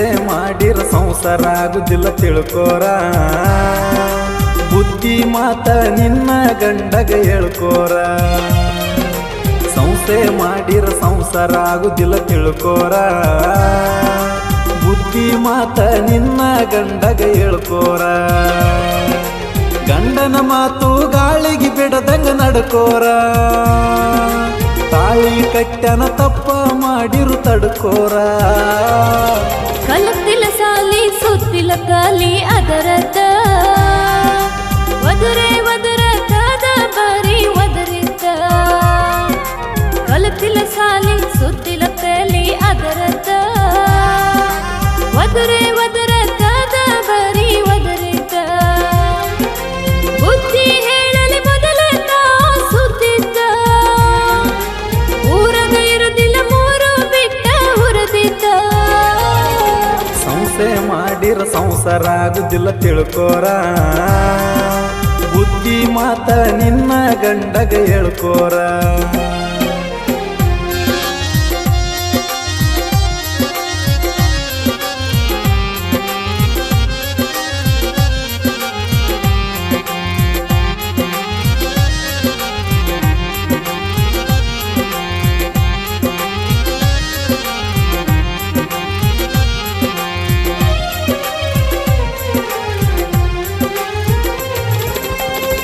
ಮಾಡಿರ ಸಂಸಾರ ಆಗುದಿಲ್ಲ ತಿಳ್ಕೋರ. ಬುದ್ಧಿ ಮಾತ ನಿನ್ನ ಗಂಡಗ ಹೇಳ್ಕೋರ. ಸಂಸೆ ಮಾಡಿರ ಸಂಸಾರ ಆಗುದಿಲ್ಲ ತಿಳ್ಕೋರ. ಬುದ್ಧಿ ಮಾತ ನಿನ್ನ ಗಂಡಗ ಹೇಳ್ಕೋರ. ಗಂಡನ ಮಾತು ಗಾಳಿಗೆ ಬಿಡದಂಗ ನಡ್ಕೋರ. ತಾಳಿ ಕಟ್ಟನ ತಪ್ಪ ಮಾಡಿರು ತಡ್ಕೋರ? ಕಲತಿಲ ಸಾಲಿ ಸುತ್ತಿಲ ಕಾಲಿ ಅದರದ ಒದುರೆ ಒದುರ ಕಾದ ಬಾರಿ ಮಾಡಿರ ಸಂಸಾರ ಆಗುದಿಲ್ಲ ತಿಳ್ಕೋರ. ಬುದ್ಧಿ ಮಾತ ನಿನ್ನ ಗಂಡಗ ಹೇಳ್ಕೋರ.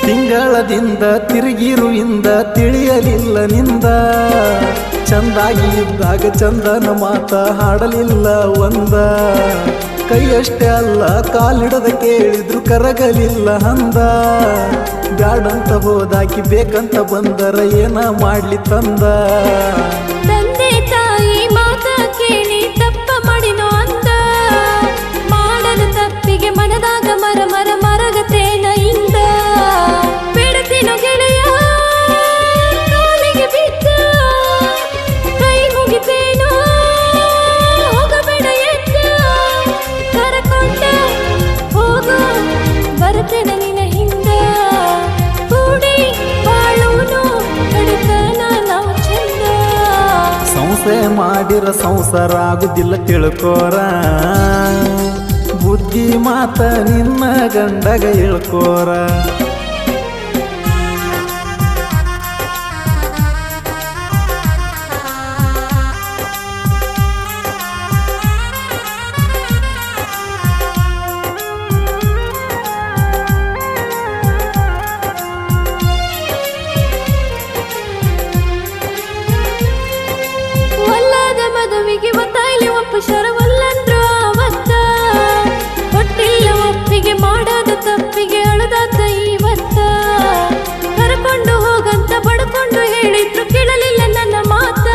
ತಿಂಗಳದಿಂದ ತಿರುಗಿರುವಿಂದ ತಿಳಿಯಲಿಲ್ಲ ನಿಂದ. ಚಂದಾಗಿ ಇದ್ದಾಗ ಚಂದನ ಮಾತ ಹಾಡಲಿಲ್ಲ ಒಂದ. ಕೈಯಷ್ಟೇ ಅಲ್ಲ, ಕಾಲಿಡದ ಕೇಳಿದ್ರು ಕರಗಲಿಲ್ಲ ಅಂದ. ಬ್ಯಾಡಂತ ಹೋದಾಕಿ ಬೇಕಂತ ಬಂದರ ಏನ ಮಾಡ್ಲಿ ತಂದ. ಮಾಡಿರ ಸಂಸಾರ ಆಗುದಿಲ್ಲ ತಿಳ್ಕೋರ. ಬುದ್ಧಿ ಮಾತ ನಿನ್ನ ಗಂಡಗ ಹೇಳ್ಕೋರ. ಶರವಲ್ಲಂದ್ರು ಆವತ್ತ ಕೊಟ್ಟಿಲ್ಲ ಒಪ್ಪಿಗೆ, ಮಾಡಾದ ತಪ್ಪಿಗೆ ಅಳದಾತ ಇವತ್ತ ಕರ್ಕೊಂಡು ಹೋಗಂತ ಬಡ್ಕೊಂಡು ಹೇಳಿದ್ರು ಕೇಳಲಿಲ್ಲ ನನ್ನ ಮಾತ.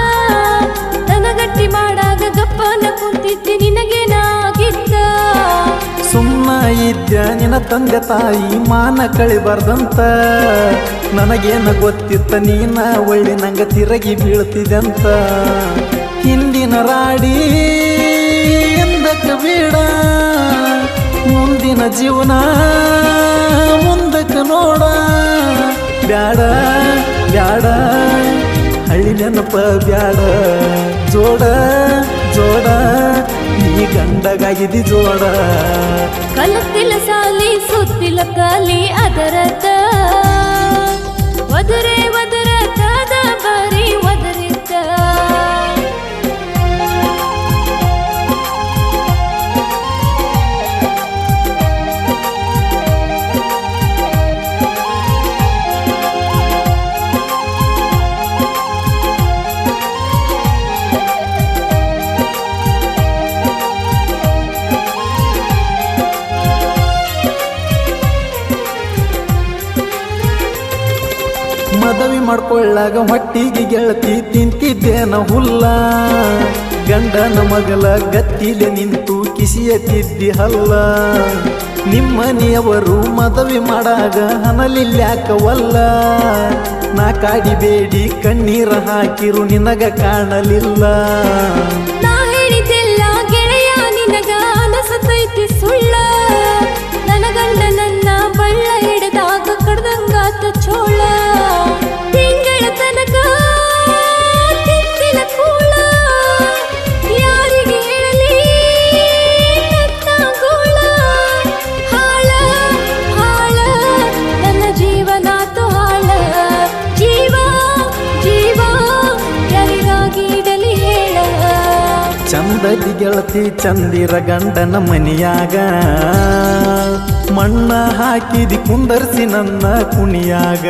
ನನಗಟ್ಟಿ ಮಾಡಾಗ ಗಪ್ಪನ ಕುಂತಿದ್ದೆ, ನಿನಗೇನಾಗಿತ್ತ? ಸುಮ್ಮ ಇದ್ದ ನಿನ್ನ ತಂದೆ ತಾಯಿ, ಮಾನ ಕಳಿಬಾರ್ದಂತ. ನನಗೇನ ಗೊತ್ತಿತ್ತ, ನೀನ ಒಳ್ಳೆ ನಂಗ ತಿರಗಿ ಬೀಳ್ತಿದಂತ ಹಿಂದಿನ ರಾಡಿ ಎಂದಕ್ಕ ಬೇಡ ಮುಂದಿನ ಜೀವನ ಮುಂದಕ್ಕೆ ನೋಡ. ಬ್ಯಾಡ ಬ್ಯಾಡ, ಹಳ್ಳಿ ನೆನಪ ಬ್ಯಾಡ. ಜೋಡ ಜೋಡ ನೀ ಗಂಡಗಾಗಿದಿ ಜೋಡ. ಕಲತಿಲ ಸಾಲಿ ಸುತ್ತಿಲ ಕಾಲಿ ಅದರದ ಒದುರೆ ಮದವಿ ಮಾಡ್ಕೊಳ್ಳಾಗ ಹೊಟ್ಟಿಗೆ ಗೆಳತಿ ತಿಂತಿದ್ದೇನ ಹುಲ್ಲ. ಗಂಡನ ಮಗಲ ಗತ್ತಿಲೆ ನಿಂತು ಕಿಸಿಯತಿದ್ದಿ ಹಲ್ಲ. ನಿಮ್ಮನೆಯವರು ಮದವಿ ಮಾಡಾಗ ಹನಲಿಲ್ಯಾಕವಲ್ಲ. ನಾ ಕಾಡಿಬೇಡಿ ಕಣ್ಣೀರ ಹಾಕಿರು ನಿನಗ ಕಾಣಲಿಲ್ಲ. ಬಂದದಿ ಗೆಳತಿ ಚಂದಿರ ಗಂಡನ ಮನಿಯಾಗ. ಮಣ್ಣ ಹಾಕಿದಿ ಕುಂದರ್ಸಿ ನನ್ನ ಕುಣಿಯಾಗ.